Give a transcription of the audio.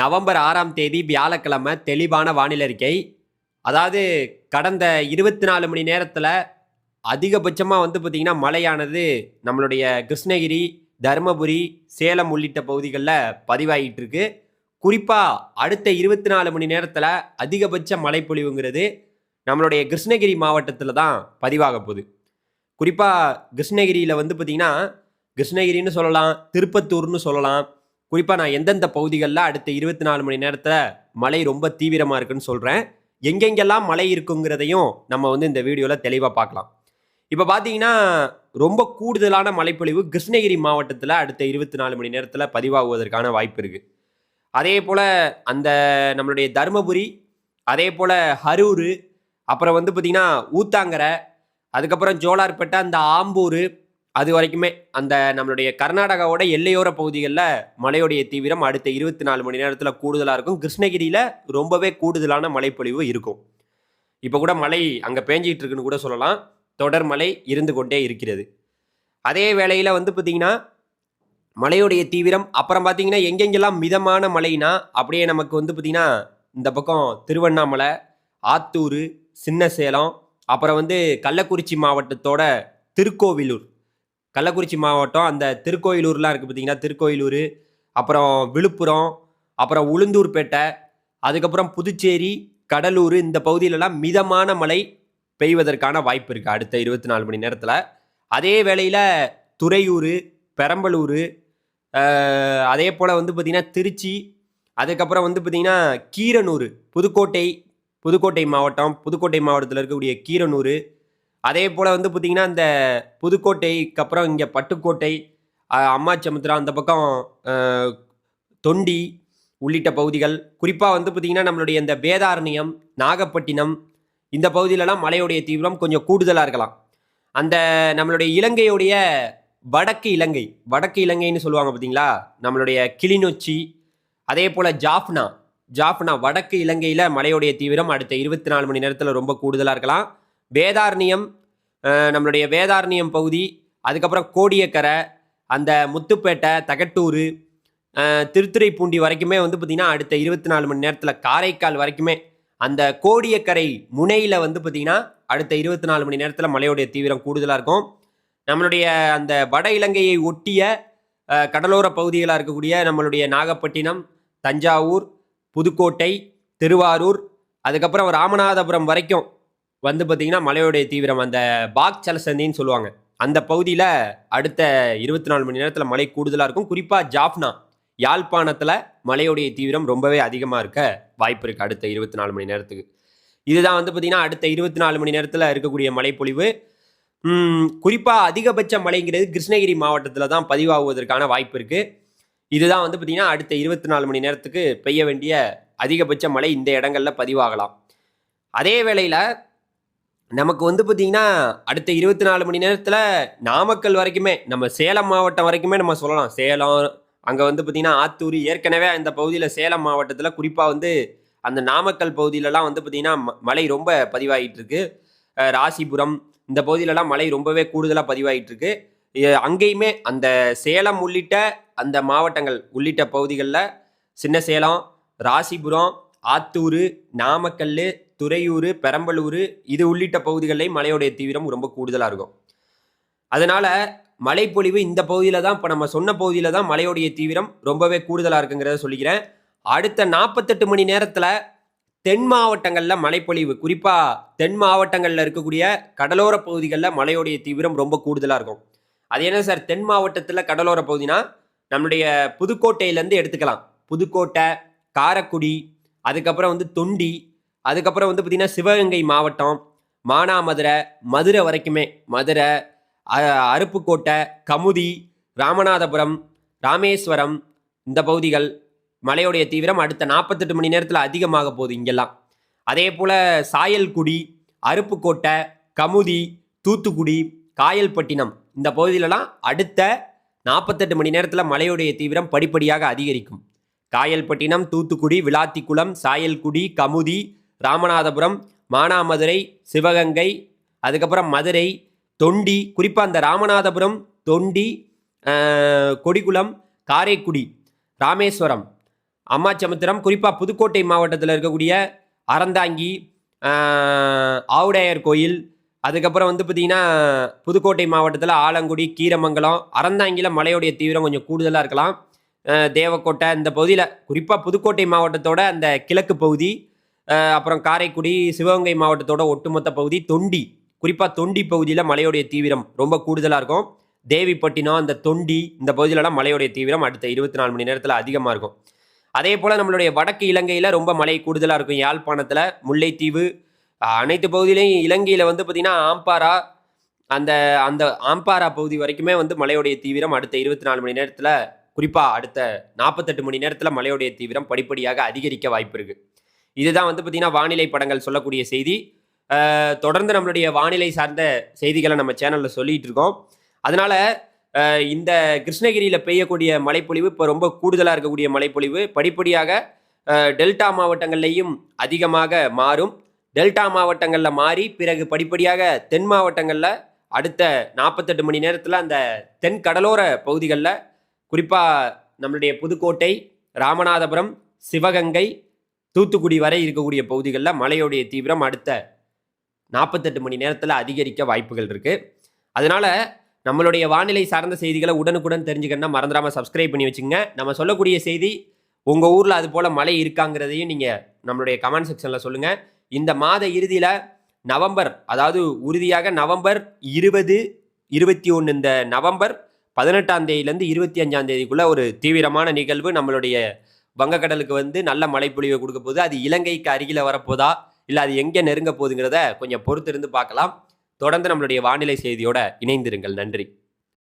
November ஆறாம் தேதி வியாழக்கிழமை தெளிவான வானிலை அறிக்கை. அதாவது கடந்த இருபத்தி நாலு மணி நேரத்தில் அதிகபட்சமாக வந்து பார்த்திங்கன்னா மழையானது நம்மளுடைய கிருஷ்ணகிரி தருமபுரி சேலம் உள்ளிட்ட பகுதிகளில் பதிவாகிட்டு இருக்கு. குறிப்பாக அடுத்த இருபத்தி நாலு மணி நேரத்தில் அதிகபட்ச மழைப்பொழிவுங்கிறது நம்மளுடைய கிருஷ்ணகிரி மாவட்டத்தில் தான் பதிவாக போகுது. குறிப்பாக கிருஷ்ணகிரியில் வந்து பார்த்திங்கன்னா கிருஷ்ணகிரின்னு சொல்லலாம் திருப்பத்தூர்னு சொல்லலாம் குறிப்பாக நான் எந்தெந்த பகுதிகளில் அடுத்த இருபத்தி நாலு மணி நேரத்தில் மழை ரொம்ப தீவிரமாக இருக்குன்னு சொல்கிறேன் எங்கெங்கெல்லாம் மழை இருக்குங்கிறதையும் நம்ம வந்து இந்த வீடியோவில் தெளிவாக பார்க்கலாம். இப்போ பார்த்தீங்கன்னா ரொம்ப கூடுதலான மழைப்பொழிவு கிருஷ்ணகிரி மாவட்டத்தில் அடுத்த இருபத்தி நாலு மணி நேரத்தில் பதிவாகுவதற்கான வாய்ப்பு இருக்குது அதே போல் அந்த நம்மளுடைய தருமபுரி அதே போல் ஹரூர் அப்புறம் வந்து பார்த்திங்கன்னா ஊத்தாங்கரை அதுக்கப்புறம் ஜோலார்பேட்டை அந்த ஆம்பூர் அது வரைக்குமே அந்த நம்மளுடைய கர்நாடகாவோட எல்லையோர பகுதிகளில் மழையுடைய தீவிரம் அடுத்த இருபத்தி நாலு மணி நேரத்தில் கூடுதலாக இருக்கும். கிருஷ்ணகிரியில் ரொம்பவே கூடுதலான மழைப்பொழிவு இருக்கும். இப்போ கூட மழை அங்கே பேஞ்சிக்கிட்டு இருக்குன்னு கூட சொல்லலாம். தொடர் மழை இருந்து கொண்டே இருக்கிறது. அதே வேளையில் வந்து பார்த்திங்கன்னா மழையுடைய தீவிரம் அப்புறம் பார்த்தீங்கன்னா எங்கெங்கெல்லாம் மிதமான மழைனா அப்படியே நமக்கு வந்து பார்த்திங்கன்னா இந்த பக்கம் திருவண்ணாமலை ஆத்தூர் சின்ன சேலம் அப்புறம் வந்து கள்ளக்குறிச்சி மாவட்டத்தோட திருக்கோவிலூர் கள்ளக்குறிச்சி மாவட்டம் அந்த திருக்கோயிலூர்லாம் இருக்குது பார்த்தீங்கன்னா திருக்கோயிலூர் அப்புறம் விழுப்புரம் அப்புறம் உளுந்தூர்பேட்டை அதுக்கப்புறம் புதுச்சேரி கடலூர் இந்த பகுதியிலலாம் மிதமான மழை பெய்வதற்கான வாய்ப்பு இருக்குது அடுத்த இருபத்தி நாலு மணி நேரத்தில். அதே வேளையில் துறையூர் பெரம்பலூர் அதே போல் வந்து பார்த்திங்கன்னா திருச்சி அதுக்கப்புறம் வந்து பார்த்திங்கன்னா கீரனூர் புதுக்கோட்டை புதுக்கோட்டை மாவட்டம் புதுக்கோட்டை மாவட்டத்தில் இருக்கக்கூடிய கீரனூர் அதே போல் வந்து பார்த்திங்கன்னா இந்த புதுக்கோட்டைக்கு அப்புறம் இங்கே பட்டுக்கோட்டை அம்மா சமுத்திரா அந்த பக்கம் தொண்டி உள்ளிட்ட பகுதிகள். குறிப்பாக வந்து பார்த்திங்கன்னா நம்மளுடைய இந்த வேதாரண்யம் நாகப்பட்டினம் இந்த பகுதியிலலாம் மழையுடைய தீவிரம் கொஞ்சம் கூடுதலாக இருக்கலாம். அந்த நம்மளுடைய இலங்கையுடைய வடக்கு இலங்கை வடக்கு இலங்கைன்னு சொல்லுவாங்க பார்த்தீங்களா நம்மளுடைய கிளிநொச்சி அதே போல் ஜாஃப்னா. ஜாஃப்னா வடக்கு இலங்கையில் மழையுடைய தீவிரம் அடுத்த இருபத்தி நாலு மணி நேரத்தில் ரொம்ப கூடுதலாக இருக்கலாம். வேதாரண்யம் நம்மளுடைய வேதாரண்யம் பகுதி அதுக்கப்புறம் கோடியக்கரை அந்த முத்துப்பேட்டை தகட்டூர் திருத்துறைப்பூண்டி வரைக்குமே வந்து பார்த்திங்கன்னா அடுத்த இருபத்தி நாலு மணி நேரத்தில் காரைக்கால் வரைக்குமே அந்த கோடியக்கரை முனையில் வந்து பார்த்திங்கன்னா அடுத்த இருபத்தி நாலு மணி நேரத்தில் மழையுடைய தீவிரம் கூடுதலாக இருக்கும். நம்மளுடைய அந்த வட இலங்கையை ஒட்டிய கடலோர பகுதிகளாக இருக்கக்கூடிய நம்மளுடைய நாகப்பட்டினம் தஞ்சாவூர் புதுக்கோட்டை திருவாரூர் அதுக்கப்புறம் ராமநாதபுரம் வரைக்கும் வந்து பார்த்திங்கன்னா மலையுடைய தீவிரம் அந்த பாக் சலசந்தின்னு சொல்லுவாங்க. அந்த பகுதியில் அடுத்த இருபத்தி நாலு மணி நேரத்தில் மழை கூடுதலாக இருக்கும். குறிப்பாக ஜாஃப்னா யாழ்ப்பாணத்தில் மலையுடைய தீவிரம் ரொம்பவே அதிகமாக இருக்க வாய்ப்பு இருக்குது அடுத்த இருபத்தி நாலு மணி நேரத்துக்கு. இதுதான் வந்து பார்த்திங்கன்னா அடுத்த இருபத்தி நாலு மணி நேரத்தில் இருக்கக்கூடிய மழைப்பொழிவு. குறிப்பாக அதிகபட்ச மழைங்கிறது கிருஷ்ணகிரி மாவட்டத்தில் தான் பதிவாகுவதற்கான வாய்ப்பு இருக்குது இதுதான் வந்து பார்த்திங்கன்னா அடுத்த இருபத்தி நாலு மணி நேரத்துக்கு பெய்ய வேண்டிய அதிகபட்ச மழை இந்த இடங்களில் பதிவாகலாம். அதே வேளையில் நமக்கு வந்து பார்த்திங்கன்னா அடுத்த இருபத்தி நாலு மணி நேரத்தில் நாமக்கல் வரைக்குமே நம்ம சேலம் மாவட்டம் வரைக்குமே நம்ம சொல்லலாம். சேலம் அங்கே வந்து பார்த்திங்கன்னா ஆத்தூர் ஏற்கனவே அந்த பகுதியில் சேலம் மாவட்டத்தில் குறிப்பாக வந்து அந்த நாமக்கல் பகுதியிலலாம் வந்து பார்த்திங்கன்னா ம- மழை ரொம்ப பதிவாகிட்டு இருக்கு ராசிபுரம் இந்த பகுதியிலலாம் மழை ரொம்பவே கூடுதலாக பதிவாகிட்டு இருக்கு அங்கேயுமே அந்த சேலம் உள்ளிட்ட அந்த மாவட்டங்கள் உள்ளிட்ட பகுதிகளில் சின்ன சேலம் ராசிபுரம் ஆத்தூர் நாமக்கல் துறையூர் பெரம்பலூர் இது உள்ளிட்ட பகுதிகளில் மழையோடைய தீவிரம் ரொம்ப கூடுதலாக இருக்கும். அதனால் மழைப்பொழிவு இந்த பகுதியில் தான் இப்போ நம்ம சொன்ன பகுதியில் தான் மழையோடைய தீவிரம் ரொம்பவே கூடுதலாக இருக்குங்கிறத சொல்லிக்கிறேன். அடுத்த நாற்பத்தெட்டு மணி நேரத்தில் தென் மாவட்டங்களில் மழைப்பொழிவு குறிப்பாக தென் மாவட்டங்களில் இருக்கக்கூடிய கடலோர பகுதிகளில் மழையோடைய தீவிரம் ரொம்ப கூடுதலாக இருக்கும். அது என்ன சார்? தென் மாவட்டத்தில் கடலோர பகுதினா நம்மளுடைய புதுக்கோட்டையிலேருந்து எடுத்துக்கலாம். புதுக்கோட்டை காரைக்குடி அதுக்கப்புறம் வந்து தொண்டி அதுக்கப்புறம் வந்து பார்த்திங்கன்னா சிவகங்கை மாவட்டம் மானாமதுரை மதுரை வரைக்குமே. மதுரை அருப்புக்கோட்டை கமுதி ராமநாதபுரம் ராமேஸ்வரம் இந்த பகுதிகள் மழையோடைய தீவிரம் அடுத்த நாற்பத்தெட்டு மணி நேரத்தில் அதிகமாக போகுது இங்கெல்லாம். அதே போல் சாயல்குடி அருப்புக்கோட்டை கமுதி தூத்துக்குடி காயல்பட்டினம் இந்த பகுதியிலலாம் அடுத்த நாற்பத்தெட்டு மணி நேரத்தில் மழையுடைய தீவிரம் படிப்படியாக அதிகரிக்கும். காயல்பட்டினம் தூத்துக்குடி விளாத்திக்குளம் சாயல்குடி கமுதி ராமநாதபுரம் மானாமதுரை சிவகங்கை அதுக்கப்புறம் மதுரை தொண்டி குறிப்பாக அந்த ராமநாதபுரம் தொண்டி கொடிக்குளம் காரைக்குடி ராமேஸ்வரம் அம்மாச்சமுத்திரம் குறிப்பாக புதுக்கோட்டை மாவட்டத்தில் இருக்கக்கூடிய அறந்தாங்கி ஆவுடையார் கோயில் அதுக்கப்புறம் வந்து பார்த்திங்கன்னா புதுக்கோட்டை மாவட்டத்தில் ஆலங்குடி கீரமங்கலம் அறந்தாங்கியில் மழையுடைய தீவிரம் கொஞ்சம் கூடுதலாக இருக்கலாம். தேவக்கோட்டை இந்த பகுதியில் குறிப்பாக புதுக்கோட்டை மாவட்டத்தோட அந்த கிழக்கு பகுதி அப்புறம் காரைக்குடி சிவகங்கை மாவட்டத்தோட ஒட்டுமொத்த பகுதி தொண்டி. குறிப்பாக தொண்டி பகுதியில் மழையுடைய தீவிரம் ரொம்ப கூடுதலாக இருக்கும். தேவிப்பட்டினம் அந்த தொண்டி இந்த பகுதியிலலாம் மழையுடைய தீவிரம் அடுத்த இருபத்தி நாலு மணி நேரத்தில் அதிகமாக இருக்கும். அதே போல் நம்மளுடைய வடக்கு இலங்கையில் ரொம்ப மழை கூடுதலாக இருக்கும் யாழ்ப்பாணத்தில். முல்லைத்தீவு அனைத்து பகுதியிலையும் இலங்கையில் வந்து பார்த்திங்கன்னா ஆம்பாரா அந்த அந்த ஆம்பாரா பகுதி வரைக்குமே வந்து மழையுடைய தீவிரம் அடுத்த இருபத்தி நாலு மணி நேரத்தில் குறிப்பாக அடுத்த நாற்பத்தெட்டு மணி நேரத்தில் மழையுடைய தீவிரம் படிப்படியாக அதிகரிக்க வாய்ப்பு இருக்குது இதுதான் வந்து பார்த்திங்கன்னா வானிலை படங்கள் சொல்லக்கூடிய செய்தி. தொடர்ந்து நம்மளுடைய வானிலை சார்ந்த செய்திகளை நம்ம சேனலில் சொல்லிட்டு இருக்கோம். அதனால இந்த கிருஷ்ணகிரியில் பெய்யக்கூடிய மழைப்பொழிவு இப்போ ரொம்ப கூடுதலாக இருக்கக்கூடிய மழைப்பொழிவு படிப்படியாக டெல்டா மாவட்டங்கள்லையும் அதிகமாக மாறும். டெல்டா மாவட்டங்களில் மாறி பிறகு படிப்படியாக தென் மாவட்டங்களில் அடுத்த நாற்பத்தெட்டு மணி நேரத்தில் அந்த தென் கடலோர பகுதிகளில் குறிப்பாக நம்மளுடைய புதுக்கோட்டை ராமநாதபுரம் சிவகங்கை தூத்துக்குடி வரை இருக்கக்கூடிய பகுதிகளில் மழையுடைய தீவிரம் அடுத்த நாற்பத்தெட்டு மணி நேரத்தில் அதிகரிக்க வாய்ப்புகள் இருக்குது அதனால் நம்மளுடைய வானிலை சார்ந்த செய்திகளை உடனுக்குடன் தெரிஞ்சுக்கணும்னா மறந்துடாமல் சப்ஸ்கிரைப் பண்ணி வச்சுங்க நம்ம சொல்லக்கூடிய செய்தி உங்கள் ஊரில் அது போல் மழை இருக்காங்கிறதையும் நீங்கள் நம்மளுடைய கமெண்ட் செக்ஷனில் சொல்லுங்கள் இந்த மாத இறுதியில் நவம்பர் அதாவது உறுதியாக நவம்பர் இருபது இருபத்தி ஒன்று இந்த நவம்பர் பதினெட்டாம் தேதியிலேருந்து இருபத்தி அஞ்சாம் தேதிக்குள்ளே ஒரு தீவிரமான நிகழ்வு நம்மளுடைய வங்கக்கடலுக்கு வந்து நல்ல மழைப்பொழிவை கொடுக்க போகுது. அது இலங்கைக்கு அருகில் வரப்போதா? இல்லை அது எங்கே நெருங்க போகுதுங்கிறத கொஞ்சம் பொறுத்திருந்து பார்க்கலாம். தொடர்ந்து நம்மளுடைய வானிலை செய்தியோட இணைந்திருங்கள். நன்றி.